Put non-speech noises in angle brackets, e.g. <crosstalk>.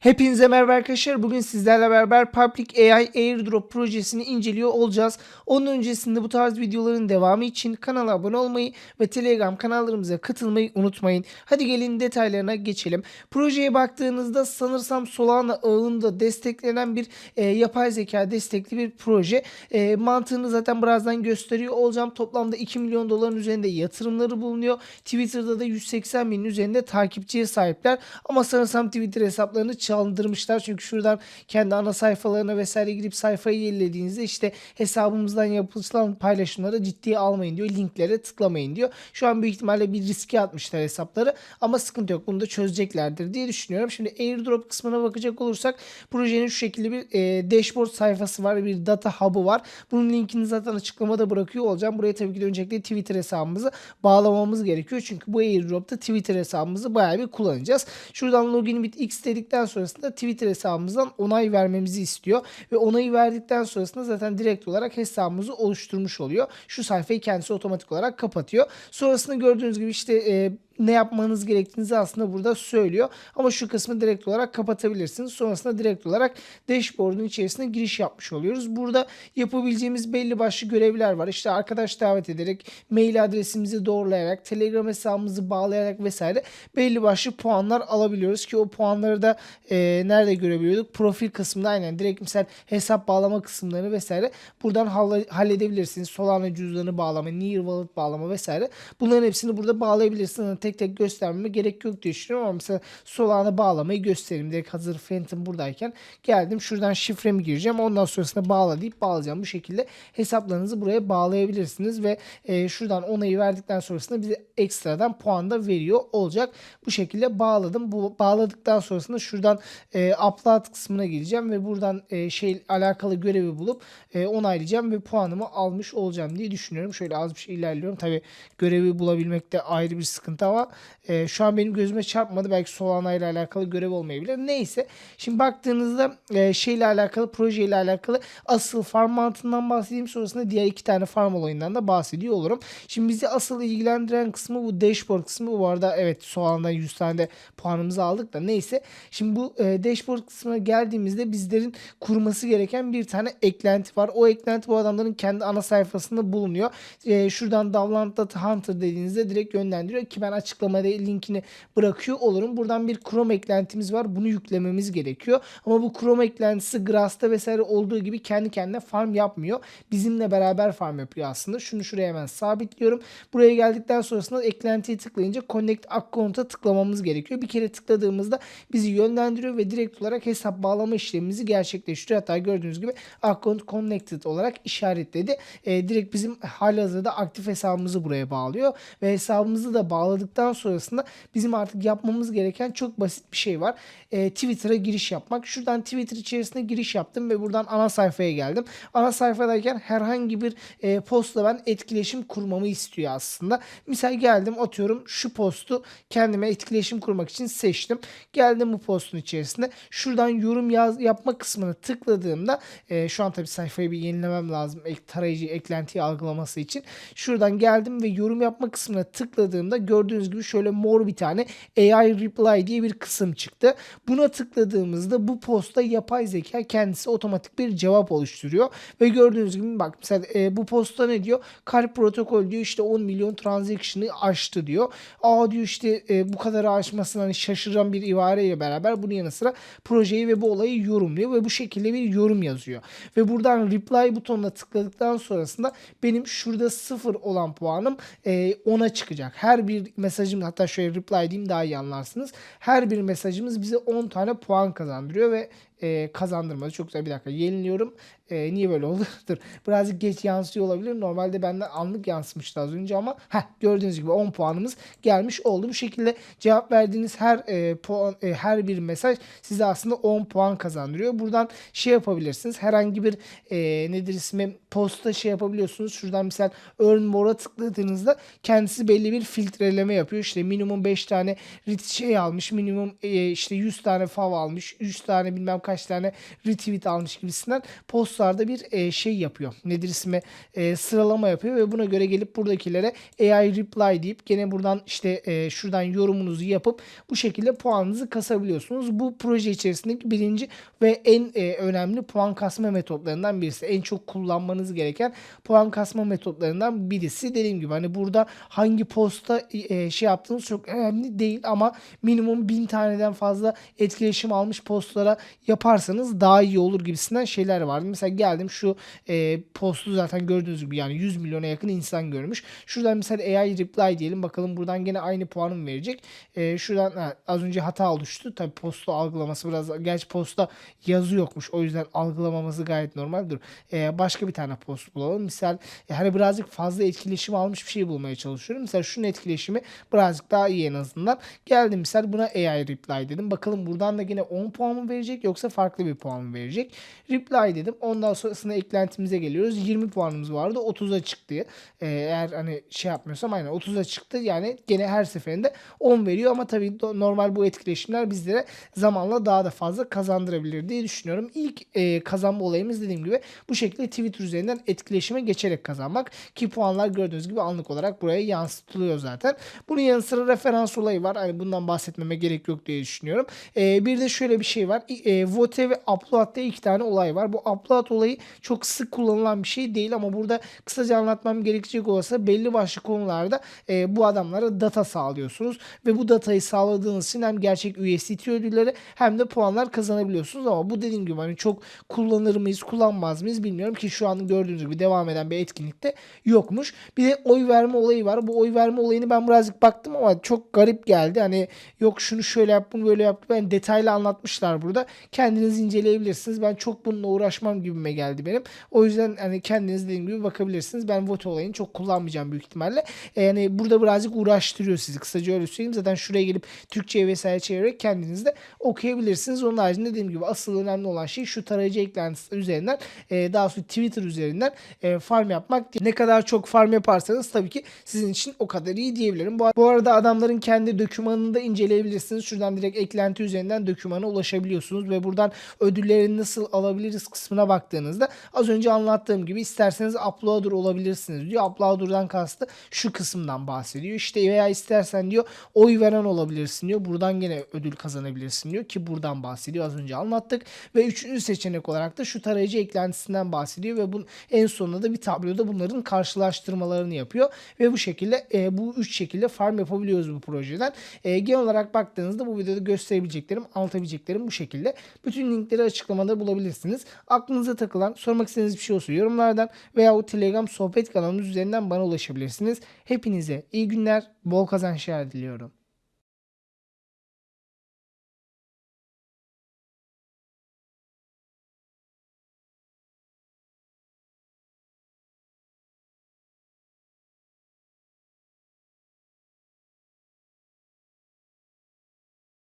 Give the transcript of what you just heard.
Hepinize merhaba arkadaşlar. Bugün sizlerle beraber Public AI Airdrop projesini inceliyor olacağız. Onun öncesinde bu tarz videoların devamı için kanala abone olmayı ve Telegram kanallarımıza katılmayı unutmayın. Hadi gelin detaylarına geçelim. Projeye baktığınızda sanırsam Solana ağında desteklenen bir e, yapay zeka destekli bir proje. E, mantığını zaten birazdan gösteriyor olacağım. Toplamda 2 milyon doların üzerinde yatırımları bulunuyor. Twitter'da da 180 binin üzerinde takipçiye sahipler. Ama sanırsam Twitter hesaplarını çaldırmışlar. Çünkü şuradan kendi ana sayfalarına vesaire girip sayfayı yenilediğinizde işte hesabımızdan yapılan paylaşımları ciddiye almayın diyor. Linklere tıklamayın diyor. Şu an büyük ihtimalle bir riske atmışlar hesapları. Ama sıkıntı yok. Bunu da çözeceklerdir diye düşünüyorum. Şimdi airdrop kısmına bakacak olursak projenin şu şekilde bir e, dashboard sayfası var. Bir data hub'ı var. Bunun linkini zaten açıklamada bırakıyor olacağım. Buraya tabii ki de öncelikle Twitter hesabımızı bağlamamız gerekiyor. Çünkü bu airdrop'ta Twitter hesabımızı bayağı bir kullanacağız. Şuradan login bit x dedikten sonrasında Twitter hesabımızdan onay vermemizi istiyor. Ve onayı verdikten sonrasında zaten direkt olarak hesabımızı oluşturmuş oluyor. Şu sayfayı kendisi otomatik olarak kapatıyor. Sonrasında gördüğünüz gibi işte e, ne yapmanız gerektiğinizi aslında burada söylüyor. Ama şu kısmı direkt olarak kapatabilirsiniz. Sonrasında direkt olarak dashboard'un içerisine giriş yapmış oluyoruz. Burada yapabileceğimiz belli başlı görevler var. İşte arkadaş davet ederek, mail adresimizi doğrulayarak, Telegram hesabımızı bağlayarak vesaire belli başlı puanlar alabiliyoruz ki o puanları da e, nerede görebiliyorduk? Profil kısmında aynen direkt misal hesap bağlama kısımlarını vesaire buradan halle- halledebilirsiniz. Solana cüzdanı bağlama, Near Wallet bağlama vesaire. Bunların hepsini burada bağlayabilirsiniz. Hani tek tek göstermeme gerek yok diye düşünüyorum ama mesela Solana bağlamayı göstereyim. Direkt hazır Phantom buradayken geldim. Şuradan şifremi gireceğim. Ondan sonrasında bağla deyip bağlayacağım. Bu şekilde hesaplarınızı buraya bağlayabilirsiniz ve e, şuradan onayı verdikten sonrasında bize ekstradan puan da veriyor olacak. Bu şekilde bağladım. Bu bağladıktan sonrasında şuradan e, upload kısmına gireceğim ve buradan e, şey alakalı görevi bulup e, onaylayacağım ve puanımı almış olacağım diye düşünüyorum. Şöyle az bir şey ilerliyorum. Tabi görevi bulabilmek de ayrı bir sıkıntı ama e, şu an benim gözüme çarpmadı. Belki Solana ile alakalı görev olmayabilir. Neyse. Şimdi baktığınızda e, şeyle alakalı, projeyle alakalı asıl farm mantığından bahsedeyim. Sonrasında diğer iki tane farm olayından da bahsediyor olurum. Şimdi bizi asıl ilgilendiren kısmı bu dashboard kısmı. Bu arada evet Solana'dan 100 tane de puanımızı aldık da neyse. Şimdi bu e, dashboard kısmına geldiğimizde bizlerin kurması gereken bir tane eklenti var. O eklenti bu adamların kendi ana sayfasında bulunuyor. E, şuradan Download Data Hunter dediğinizde direkt yönlendiriyor ki ben açıklamada linkini bırakıyor olurum. Buradan bir Chrome eklentimiz var. Bunu yüklememiz gerekiyor. Ama bu Chrome eklentisi Grass'ta vesaire olduğu gibi kendi kendine farm yapmıyor. Bizimle beraber farm yapıyor aslında. Şunu şuraya hemen sabitliyorum. Buraya geldikten sonrasında eklentiye tıklayınca Connect Account'a tıklamamız gerekiyor. Bir kere tıkladığımızda bizi yönlendiriyor ve direkt olarak hesap bağlama işlemimizi gerçekleştiriyor. Hatta gördüğünüz gibi Account Connected olarak işaretledi. E, direkt bizim halihazırda aktif hesabımızı buraya bağlıyor ve hesabımızı da bağladıktan sonrasında bizim artık yapmamız gereken çok basit bir şey var. E, Twitter'a giriş yapmak. Şuradan Twitter içerisine giriş yaptım ve buradan ana sayfaya geldim. Ana sayfadayken herhangi bir e, postla ben etkileşim kurmamı istiyor aslında. Misal geldim atıyorum şu postu kendime etkileşim kurmak için seçtim. Geldim bu postun içerisinde. Şuradan yorum yaz, yapma kısmını tıkladığımda e, şu an tabii sayfayı bir yenilemem lazım. Ek, tarayıcı eklentiyi algılaması için. Şuradan geldim ve yorum yapma kısmına tıkladığımda gördüğünüz gibi şöyle mor bir tane AI reply diye bir kısım çıktı. Buna tıkladığımızda bu posta yapay zeka kendisi otomatik bir cevap oluşturuyor ve gördüğünüz gibi bak mesela e, bu posta ne diyor? Kalp protokol diyor işte 10 milyon transaction'ı aştı diyor. Aa diyor işte e, bu kadar aşmasına hani şaşıran bir ibareyle beraber bunun yanı sıra projeyi ve bu olayı yorumluyor ve bu şekilde bir yorum yazıyor. Ve buradan reply butonuna tıkladıktan sonrasında benim şurada sıfır olan puanım e, 10'a çıkacak. Her bir mesajım hatta şöyle reply diyeyim daha iyi anlarsınız. Her bir mesajımız bize 10 tane puan kazandırıyor ve e, kazandırmadı. Çok güzel bir dakika yeniliyorum. E, niye böyle oldu? <laughs> Dur. Birazcık geç yansıyor olabilir. Normalde benden anlık yansımıştı az önce ama heh, gördüğünüz gibi 10 puanımız gelmiş oldu. Bu şekilde cevap verdiğiniz her e, puan e, her bir mesaj size aslında 10 puan kazandırıyor. Buradan şey yapabilirsiniz. Herhangi bir e, nedir ismi posta şey yapabiliyorsunuz. Şuradan misal earn more'a tıkladığınızda kendisi belli bir filtreleme yapıyor. İşte minimum 5 tane şey almış. Minimum e, işte 100 tane fav almış. 100 tane bilmem kaç kaç tane retweet almış gibisinden postlarda bir e, şey yapıyor. Nedir ismi? E, sıralama yapıyor ve buna göre gelip buradakilere AI reply deyip gene buradan işte e, şuradan yorumunuzu yapıp bu şekilde puanınızı kasabiliyorsunuz. Bu proje içerisindeki birinci ve en e, önemli puan kasma metotlarından birisi. En çok kullanmanız gereken puan kasma metotlarından birisi. Dediğim gibi hani burada hangi posta e, şey yaptığınız çok önemli değil ama minimum bin taneden fazla etkileşim almış postlara yaparsanız daha iyi olur gibisinden şeyler vardı. Mesela geldim şu e, postu zaten gördüğünüz gibi yani 100 milyona yakın insan görmüş. Şuradan mesela AI reply diyelim bakalım buradan gene aynı puanı mı verecek. E, şuradan ha, az önce hata oluştu. Tabi postu algılaması biraz gerçi posta yazı yokmuş. O yüzden algılamaması gayet normaldir. E, başka bir tane post bulalım. Misal e, hani birazcık fazla etkileşim almış bir şey bulmaya çalışıyorum. Mesela şunun etkileşimi birazcık daha iyi en azından. Geldim misal buna AI reply dedim. Bakalım buradan da yine 10 puan mı verecek yoksa farklı bir puan verecek? Reply dedim. Ondan sonrasında eklentimize geliyoruz. 20 puanımız vardı. 30'a çıktı. Ee, eğer hani şey yapmıyorsam aynen 30'a çıktı. Yani gene her seferinde 10 veriyor ama tabii normal bu etkileşimler bizlere zamanla daha da fazla kazandırabilir diye düşünüyorum. İlk e, kazanma olayımız dediğim gibi bu şekilde Twitter üzerinden etkileşime geçerek kazanmak ki puanlar gördüğünüz gibi anlık olarak buraya yansıtılıyor zaten. Bunun yanı sıra referans olayı var. Hani bundan bahsetmeme gerek yok diye düşünüyorum. E, bir de şöyle bir şey var. E, vote ve upload iki tane olay var. Bu upload olayı çok sık kullanılan bir şey değil ama burada kısaca anlatmam gerekecek olsa belli başlı konularda e, bu adamlara data sağlıyorsunuz ve bu datayı sağladığınız için hem gerçek USDT ödülleri hem de puanlar kazanabiliyorsunuz ama bu dediğim gibi hani çok kullanır mıyız kullanmaz mıyız bilmiyorum ki şu an gördüğünüz gibi devam eden bir etkinlikte yokmuş. Bir de oy verme olayı var. Bu oy verme olayını ben birazcık baktım ama çok garip geldi. Hani yok şunu şöyle yap bunu böyle yap. Ben detaylı anlatmışlar burada. Kendiniz inceleyebilirsiniz. Ben çok bununla uğraşmam gibime geldi benim. O yüzden hani kendiniz dediğim gibi bakabilirsiniz. Ben vote olayını çok kullanmayacağım büyük ihtimalle. E, Yani burada birazcık uğraştırıyor sizi. Kısaca öyle söyleyeyim. Zaten şuraya gelip Türkçe'ye vesaire çevirerek kendiniz de okuyabilirsiniz. Onun haricinde dediğim gibi asıl önemli olan şey şu tarayıcı eklentisi üzerinden e, daha sonra Twitter üzerinden e, farm yapmak. Ne kadar çok farm yaparsanız tabii ki sizin için o kadar iyi diyebilirim. Bu, arada adamların kendi dokümanını da inceleyebilirsiniz. Şuradan direkt eklenti üzerinden dokümana ulaşabiliyorsunuz ve buradan ödülleri nasıl alabiliriz kısmına baktığınızda az önce anlattığım gibi isterseniz uploader olabilirsiniz diyor. Uploader'dan kastı şu kısımdan bahsediyor. İşte veya istersen diyor oy veren olabilirsin diyor. Buradan gene ödül kazanabilirsin diyor ki buradan bahsediyor. Az önce anlattık ve üçüncü seçenek olarak da şu tarayıcı eklentisinden bahsediyor ve bu en sonunda da bir tabloda bunların karşılaştırmalarını yapıyor ve bu şekilde e, bu üç şekilde farm yapabiliyoruz bu projeden. E, genel olarak baktığınızda bu videoda gösterebileceklerim, anlatabileceklerim bu şekilde. Bütün linkleri açıklamada bulabilirsiniz. Aklınıza takılan, sormak istediğiniz bir şey olsa yorumlardan veya o Telegram sohbet kanalımız üzerinden bana ulaşabilirsiniz. Hepinize iyi günler, bol kazançlar diliyorum.